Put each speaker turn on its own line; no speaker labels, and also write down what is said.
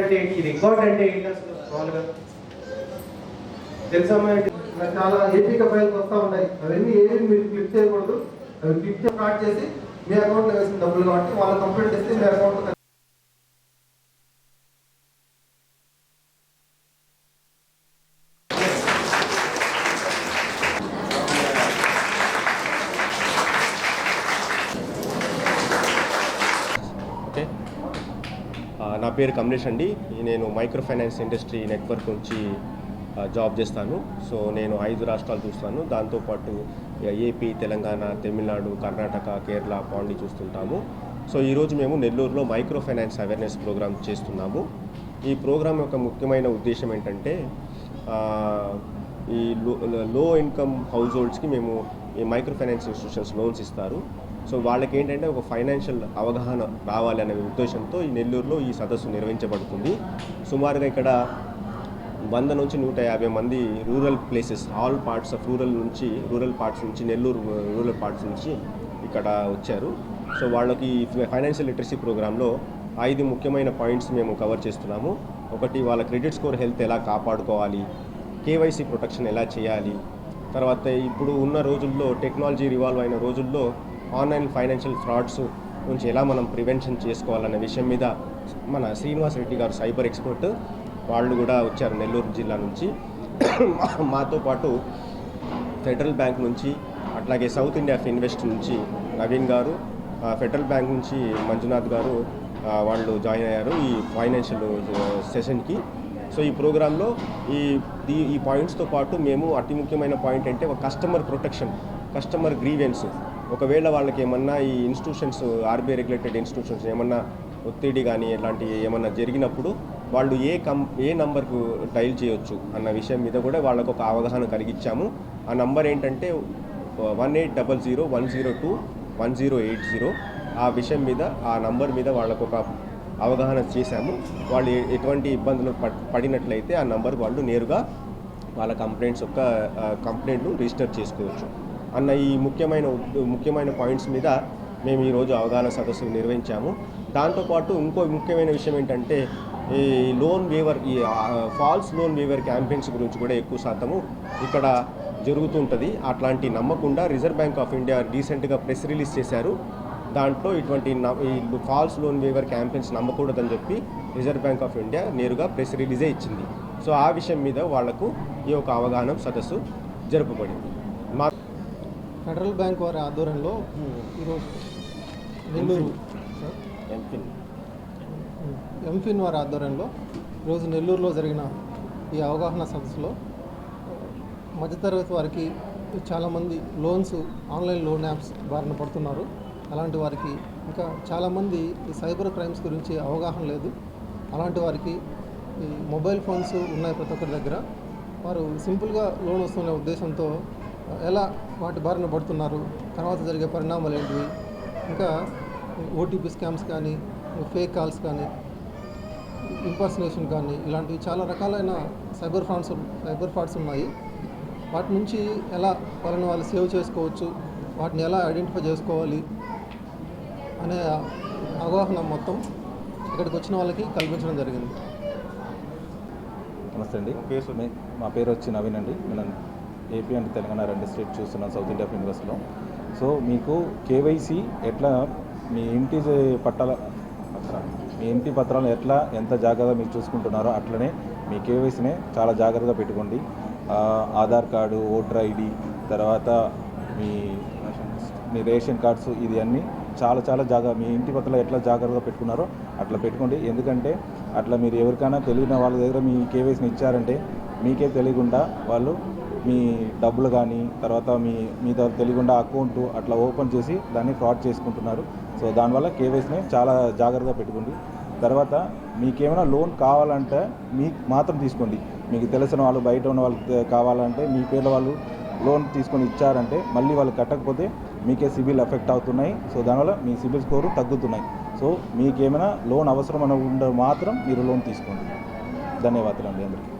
అంటే ఇది ఇంపార్టెంట్ ఏంటి అసలు మామూలుగా తెలుసా
చాలా ఏపీ ఫైల్స్ వస్తూ ఉంటాయి. అవన్నీ ఏవి మీరు క్లిక్ చేయకూడదు. అవి క్లిక్ స్టార్ట్ చేసి మీ అకౌంట్లో వేసిన డబ్బులు కాబట్టి వాళ్ళ కంప్లైంట్ ఇస్తే మీ
అకౌంట్లో నా పేరు కమలేష్ అండి. నేను మైక్రో ఫైనాన్స్ ఇండస్ట్రీ నెట్వర్క్ నుంచి జాబ్ చేస్తాను. సో నేను ఐదు రాష్ట్రాలు చూస్తాను. దాంతోపాటు ఏపీ తెలంగాణ తమిళనాడు కర్ణాటక కేరళ పాండి చూస్తుంటాము. సో ఈరోజు మేము నెల్లూరులో మైక్రో ఫైనాన్స్ అవేర్నెస్ ప్రోగ్రామ్ చేస్తున్నాము. ఈ ప్రోగ్రామ్ యొక్క ముఖ్యమైన ఉద్దేశం ఏంటంటే ఈ లో లో ఇన్కమ్ హౌస్ హోల్డ్స్కి మేము ఈ మైక్రో ఫైనాన్స్ ఇన్స్టిట్యూషన్స్ లోన్స్ ఇస్తారు. సో వాళ్ళకి ఏంటంటే ఒక ఫైనాన్షియల్ అవగాహన రావాలి అనే ఉద్దేశంతో ఈ నెల్లూరులో ఈ సదస్సు నిర్వహించబడుతుంది. సుమారుగా ఇక్కడ వంద నుంచి నూట యాభై మంది rural places all parts of rural నుంచి రూరల్ పార్ట్స్ నుంచి నెల్లూరు రూరల్ పార్ట్స్ నుంచి ఇక్కడ వచ్చారు. సో వాళ్ళకి ఫైనాన్షియల్ లిటరసీ ప్రోగ్రాంలో ఐదు ముఖ్యమైన పాయింట్స్ మేము కవర్ చేస్తున్నాము. ఒకటి వాళ్ళ క్రెడిట్ స్కోర్ హెల్త్ ఎలా కాపాడుకోవాలి? కేవైసీ ప్రొటెక్షన్ ఎలా చేయాలి? తర్వాత ఇప్పుడు ఉన్న రోజుల్లో టెక్నాలజీ రివాల్వ్ అయిన రోజుల్లో ఆన్లైన్ ఫైనాన్షియల్ ఫ్రాడ్స్ నుంచి ఎలా మనం ప్రివెన్షన్ చేసుకోవాలనే విషయం మీద మన శ్రీనివాస్ రెడ్డి గారు సైబర్ ఎక్స్పర్ట్ వాళ్ళు కూడా వచ్చారు నెల్లూరు జిల్లా నుంచి. మాతో పాటు ఫెడరల్ బ్యాంక్ నుంచి అట్లాగే సౌత్ ఇండియా ఇన్వెస్ట్ నుంచి నవీన్ గారు ఫెడరల్ బ్యాంక్ నుంచి మంజునాథ్ గారు వాళ్ళు జాయిన్ అయ్యారు ఈ ఫైనాన్షియల్ సెషన్కి. సో ఈ ప్రోగ్రాంలో ఈ ఈ ఈ పాయింట్స్తో పాటు మేము అతి ముఖ్యమైన పాయింట్ అంటే ఒక కస్టమర్ ప్రొటెక్షన్ కస్టమర్ గ్రీవెన్స్. ఒకవేళ వాళ్ళకి ఏమన్నా ఈ ఇన్స్టిట్యూషన్స్ ఆర్బీఐ రెగ్యులేటెడ్ ఇన్స్టిట్యూషన్స్ ఏమన్నా ఒత్తిడి కానీ ఇలాంటి ఏమన్నా జరిగినప్పుడు వాళ్ళు ఏ కం ఏ నంబర్కు డైల్ చేయొచ్చు అన్న విషయం మీద కూడా వాళ్ళకు ఒక అవగాహన కలిగించాము ఆ నంబర్ ఏంటంటే one eight double zero one zero two one zero eight zero ఆ విషయం మీద ఆ నంబర్ మీద వాళ్ళకు ఒక అవగాహన చేశాము. వాళ్ళు ఎటువంటి ఇబ్బందులు పడినట్లయితే ఆ నంబర్ వాళ్ళు నేరుగా వాళ్ళ కంప్లైంట్స్ యొక్క కంప్లైంట్లు రిజిస్టర్ చేసుకోవచ్చు. అన్న ఈ ముఖ్యమైన ముఖ్యమైన పాయింట్స్ మీద మేము ఈరోజు అవగాహన సదస్సు నిర్వహించాము. దాంతోపాటు ఇంకో ముఖ్యమైన విషయం ఏంటంటే ఈ లోన్ వేవర్ ఈ ఫాల్స్ లోన్ వేవర్ క్యాంపెయిన్స్ గురించి కూడా ఎక్కువ శాతము ఇక్కడ జరుగుతుంటుంది. అట్లాంటి నమ్మకుండా రిజర్వ్ బ్యాంక్ ఆఫ్ ఇండియా రీసెంట్గా ప్రెస్ రిలీజ్ చేశారు. దాంట్లో ఇటువంటి ఈ ఫాల్స్ లోన్ వేవర్ క్యాంపెయిన్స్ నమ్మకూడదని చెప్పి రిజర్వ్ బ్యాంక్ ఆఫ్ ఇండియా నేరుగా ప్రెస్ రిలీజే ఇచ్చింది. సో ఆ విషయం మీద వాళ్ళకు ఈ యొక్క అవగాహన సదస్సు జరుపబడింది.
ఫెడరల్ బ్యాంక్ వారి ఆధ్వర్యంలో ఈరోజు నెల్లూరు
ఎంపిన్
ఎంఫిన్ వారి ఆధ్వర్యంలో ఈరోజు నెల్లూరులో జరిగిన ఈ అవగాహన సదస్సులో మధ్యతరగతి వారికి చాలామంది లోన్స్ ఆన్లైన్ లోన్ యాప్స్ బారిన పడుతున్నారు. అలాంటి వారికి ఇంకా చాలామంది ఈ సైబర్ క్రైమ్స్ గురించి అవగాహన లేదు. అలాంటి వారికి ఈ మొబైల్ ఫోన్స్ ఉన్నాయి ప్రతి ఒక్కరి దగ్గర. వారు సింపుల్గా లోన్ వస్తున్న ఉద్దేశంతో ఎలా వాటి బారిన పడుతున్నారు తర్వాత జరిగే పరిణామాలు ఏంటివి ఇంకా ఓటీపీ స్కామ్స్ కానీ ఫేక్ కాల్స్ కానీ ఇంపర్సనేషన్ కానీ ఇలాంటివి చాలా రకాలైన సైబర్ ఫ్రాడ్స్ సైబర్ ఫ్రాడ్స్ ఉన్నాయి. వాటి నుంచి ఎలా వాళ్ళని వాళ్ళు సేవ్ చేసుకోవచ్చు వాటిని ఎలా ఐడెంటిఫై చేసుకోవాలి అనే అవగాహన మొత్తం ఇక్కడికి వచ్చిన వాళ్ళకి కల్పించడం జరిగింది.
నమస్తే అండి.
పేరు
మే- మా పేరు వచ్చి నవీన్ అండి. మనం ఏపీ అండ్ తెలంగాణ రెండు స్టేట్ చూస్తున్నాం సౌత్ ఇండియా ఫింగర్స్లో సో మీకు కేవైసీ ఎట్లా మీ ఇంటి పట్టాల మీ ఇంటి పత్రాలను ఎట్లా ఎంత జాగ్రత్తగా మీరు చూసుకుంటున్నారో అట్లనే మీ కేవైసీనే చాలా జాగ్రత్తగా పెట్టుకోండి. ఆధార్ కార్డు ఓటర్ ఐడి తర్వాత మీ మీ రేషన్ కార్డ్స్ ఇది అన్నీ చాలా చాలా జాగ్రత్త మీ ఇంటి పక్కల ఎట్లా జాగ్రత్తగా పెట్టుకున్నారో అట్లా పెట్టుకోండి. ఎందుకంటే అట్లా మీరు ఎవరికైనా తెలియని వాళ్ళ దగ్గర మీ కేవైసీని ఇచ్చారంటే మీకే తెలియకుండా వాళ్ళు మీ డబ్బులు కానీ తర్వాత మీ మీ తెలియకుండా అకౌంట్ అట్లా ఓపెన్ చేసి దాన్ని ఫ్రాడ్ చేసుకుంటున్నారు. సో దానివల్ల కేవైసీని చాలా జాగ్రత్తగా పెట్టుకోండి. తర్వాత మీకేమైనా లోన్ కావాలంటే మీకు మాత్రం తీసుకోండి. మీకు తెలిసిన వాళ్ళు బయట ఉన్న వాళ్ళకి కావాలంటే మీ పేర్ల వాళ్ళు లోన్ తీసుకొని ఇచ్చారంటే మళ్ళీ వాళ్ళు కట్టకపోతే మీకే సిబిల్ ఎఫెక్ట్ అవుతున్నాయి. సో దానివల్ల మీ సిబిల్ స్కోరు తగ్గుతున్నాయి. సో మీకేమైనా లోన్ అవసరం అని ఉండే మాత్రం మీరు లోన్ తీసుకోండి. ధన్యవాదాలు అండి అందరికీ.